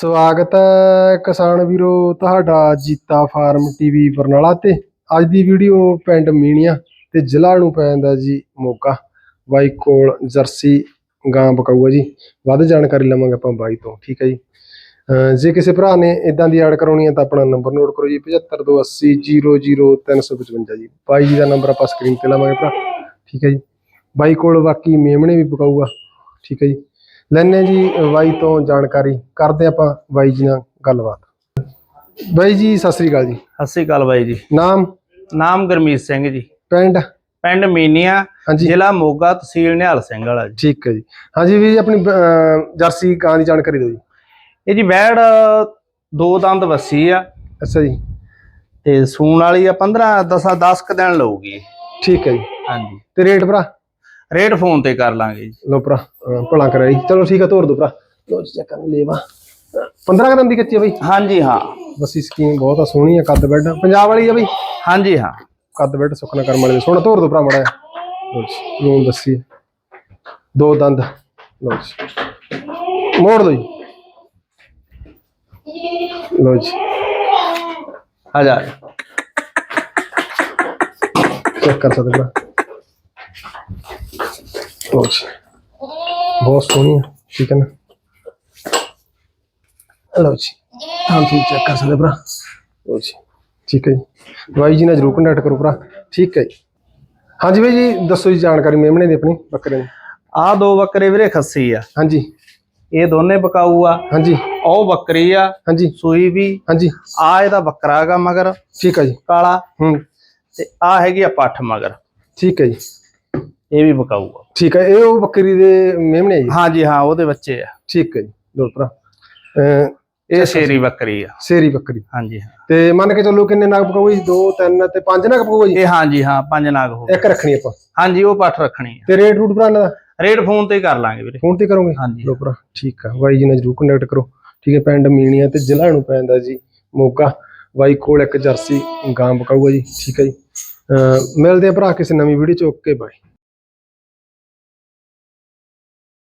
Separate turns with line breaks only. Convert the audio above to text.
ਸਵਾਗਤ ਹੈ ਕਿਸਾਨ ਵੀਰੋ, ਤੁਹਾਡਾ ਜੀਤਾ ਫਾਰਮ ਟੀਵੀ ਬਰਨਾਲਾ ਤੇ। ਅੱਜ ਦੀ ਵੀਡੀਓ ਪਿੰਡ ਮੀਣੀਆਂ ਤੇ ਜ਼ਿਲ੍ਹਾ ਨੂੰ ਪੈਂਦਾ ਜੀ ਮੋਗਾ ਬਾਈ ਕੋਲ ਜਰਸੀ ਗਾਂ ਬਕਾਊਆ ਜੀ। ਵੱਧ ਜਾਣਕਾਰੀ ਲਵਾਂਗੇ ਆਪਾਂ ਬਾਈ ਤੋਂ, ਠੀਕ ਹੈ ਜੀ। ਜੇ ਕਿਸੇ ਭਰਾ ਨੇ ਇਦਾਂ ਦੀ ਐਡ ਕਰਾਉਣੀ ਹੈ ਤਾਂ ਆਪਣਾ ਨੰਬਰ ਨੋਟ ਕਰੋ ਜੀ 7528000355 ਜੀ। ਬਾਈ ਜੀ ਦਾ ਨੰਬਰ ਆਪਾਂ ਸਕਰੀਨ ਤੇ ਲਾਵਾਂਗੇ ਭਰਾ, ਠੀਕ ਹੈ ਜੀ। ਬਾਈ ਕੋਲ ਬਾਕੀ ਮੇਮਣੇ ਵੀ ਪਕਾਊਗਾ ਠੀਕ ਹੈ ਜੀ। ਲੈਣੇ ਜੀ ਬਾਈ ਤੋਂ ਜਾਣਕਾਰੀ ਕਰਦੇ ਆਪਾਂ ਬਾਈ ਜੀ ਨਾਲ ਗੱਲਬਾਤ। ਬਾਈ ਜੀ ਸਤਿ ਸ੍ਰੀ ਅਕਾਲ ਜੀ।
ਸਤਿ ਸ਼੍ਰੀ ਅਕਾਲ ਬਾਈ ਜੀ।
ਨਾਮ?
ਨਾਮ ਗੁਰਮੀਤ ਸਿੰਘ ਜੀ।
ਪਿੰਡ?
ਪਿੰਡ ਮੀਨੀਆਂ ਜ਼ਿਲ੍ਹਾ ਮੋਗਾ ਤਹਿਸੀਲ ਨਿਹਾਲ ਸਿੰਘ ਵਾਲਾ ਜੀ।
ਠੀਕ ਹੈ ਜੀ। ਹਾਂਜੀ ਵੀ ਆਪਣੀ ਜਰਸੀ ਗਾਂ ਦੀ ਜਾਣਕਾਰੀ ਦਿਓ ਜੀ।
ਇਹ ਜੀ ਵੈੜ ਦੋ ਦੰਦ ਵੱਸੀ ਆ।
ਅੱਛਾ ਜੀ।
ਤੇ ਸੂਣ ਵਾਲੀ ਆ 15 10 10 ਕ ਦਿਨ ਲਊਗੀ।
ਠੀਕ ਹੈ ਜੀ।
ਹਾਂਜੀ।
ਤੇ ਰੇਟ ਭਰਾ?
ਰੇਟ ਫੋਨ ਤੇ ਕਰ ਲਾਂਗੇ ਜੀ।
ਲੋ ਭਰਾ ਅਹ, ਭਲਾ ਕਰਾਈ ਚਲੋ ਠੀਕ ਹੈ ਤੋਰ ਦੋ ਭਰਾ। ਲੋ ਚੱਕਰ ਲੈਵਾ। 15 ਕਦਮ ਦੀ ਕੱਚੀ ਹੈ ਬਾਈ।
ਹਾਂਜੀ ਹਾਂ।
ਬਸੀ ਸਕੀਮ ਬਹੁਤ ਆ ਸੋਹਣੀ ਆ ਕੱਦ ਬੈੱਡ। ਪੰਜਾਬ ਵਾਲੀ ਆ ਬਾਈ।
ਹਾਂਜੀ ਹਾਂ।
ਕੱਦ ਬੈੱਡ ਸੁੱਕਣਾ ਕਰਮ ਵਾਲੇ। ਸੋਹਣਾ ਤੋਰ ਦੋ ਭਰਾ ਮੜਾ ਲੂਣ ਦੱਸੀ। ਦੋ ਦੰਦ। ਲੋ ਜੀ। ਮੋੜ ਦੋ ਜੀ। ਲੋ ਜੀ।
ਆ ਜਾ।
ਚੈੱਕ ਕਰ ਸਕਦੇ ਭਰਾ। ਲੋ ਜੀ ਬਹੁਤ ਸੋਹਣੀ ਆ ਠੀਕ ਹੈ ਨਾ? ਲੋ ਜੀ। ਹਾਂ ਠੀਕ ਚੈੱਕ ਕਰ ਸਕਦੇ ਭਰਾ? ਲੋ ਜੀ। ਠੀਕ ਹੈ ਜੀ। ਬਾਈ ਜੀ ਨਾਲ ਜਰੂਰ ਕੰਟੈਕਟ ਕਰੋ ਭਰਾ। ਠੀਕ ਹੈ ਜੀ। ਹਾਂਜੀ ਬਾਈ ਜੀ ਦੱਸੋ ਜੀ ਜਾਣਕਾਰੀ ਮੇਮਣੇ ਦੀ ਆਪਣੀ ਬੱਕਰੇ ਦੀ।
ਆ ਦੋ ਬੱਕਰੇ ਵੀਰੇ ਖੱਸੀ ਆ।
ਹਾਂਜੀ।
ਇਹ ਦੋਨੇ ਬਕਾਊ ਆ।
ਹਾਂਜੀ।
ਉਹ ਬੱਕਰੀ ਆ।
ਹਾਂਜੀ।
ਸੂਈ ਵੀ।
ਹਾਂਜੀ।
ਆ ਇਹਦਾ ਬੱਕਰਾ ਗਾ ਮਗਰ।
ਠੀਕ ਹੈ ਜੀ।
ਕਾਲਾ।
ਹੂੰ।
ਤੇ ਆ ਹੈਗੀ ਆ ਪੱਠ ਮਗਰ।
ਠੀਕ ਹੈ ਜੀ।
ਇਹ ਵੀ ਬਕਾਊ ਆ
ਠੀਕ ਹੈ ਇਹ ਉਹ ਬੱਕਰੀ ਦੇ ਮੇਮਣੇ ਆ ਜੀ?
ਹਾਂਜੀ ਹਾਂ ਉਹਦੇ ਬੱਚੇ ਆ।
ਠੀਕ ਹੈ ਜੀ ਲੋ ਭਰਾ।
ਇਹ ਸ਼ੇਰੀ ਬੱਕਰੀ ਆ।
ਸੇਰੀ ਬੱਕਰੀ।
ਹਾਂਜੀ ਹਾਂ
ਤੇ ਮੰਨ ਕੇ ਚੱਲੋ ਕਿੰਨੇ ਨਗ ਪਕਾਊ ਜੀ? 2 3 ਤੇ 5 ਨਗ ਪਕਾਊ ਜੀ?
ਇਹ ਹਾਂਜੀ ਹਾਂ ਪੰਜ ਨਾਗ ਹੋ
ਇੱਕ ਰੱਖਣੀ ਆਪਾਂ।
ਹਾਂਜੀ ਉਹ ਪੱਠ ਰੱਖਣੀ ਆ।
ਤੇ ਰੇਟ ਰੂਟ ਭਰਾ ਦਾ?
ਰੇਟ ਫੋਨ ਤੇ ਕਰ ਲਾਂਗੇ ਵੀਰੇ।
ਫੋਨ ਤੇ ਕਰੋਗੇ?
ਹਾਂਜੀ
ਲੋ ਭਰਾ ਠੀਕ ਆ। ਬਾਈ ਜੀ ਨਾਲ ਜਰੂਰ ਕੰਟੈਕਟ ਕਰੋ। ਠੀਕ ਹੈ ਪਿੰਡ ਮੀਣੀਆਂ ਤੇ ਜ਼ਿਲ੍ਹਾ ਨੂੰ ਪੈਂਦਾ ਜੀ ਮੋਗਾ। ਬਾਈ ਕੋਲ ਇੱਕ ਜਰਸੀ ਗਾਂ ਪਕਾਊਗਾ ਜੀ। ਠੀਕ ਹੈ ਜੀ। ਮਿਲਦੇ ਆ ਭਰਾ ਕਿਸੇ ਨਵੀਂ ਵੀਡੀਓ ਚ। ਓਕੇ ਬਾਈ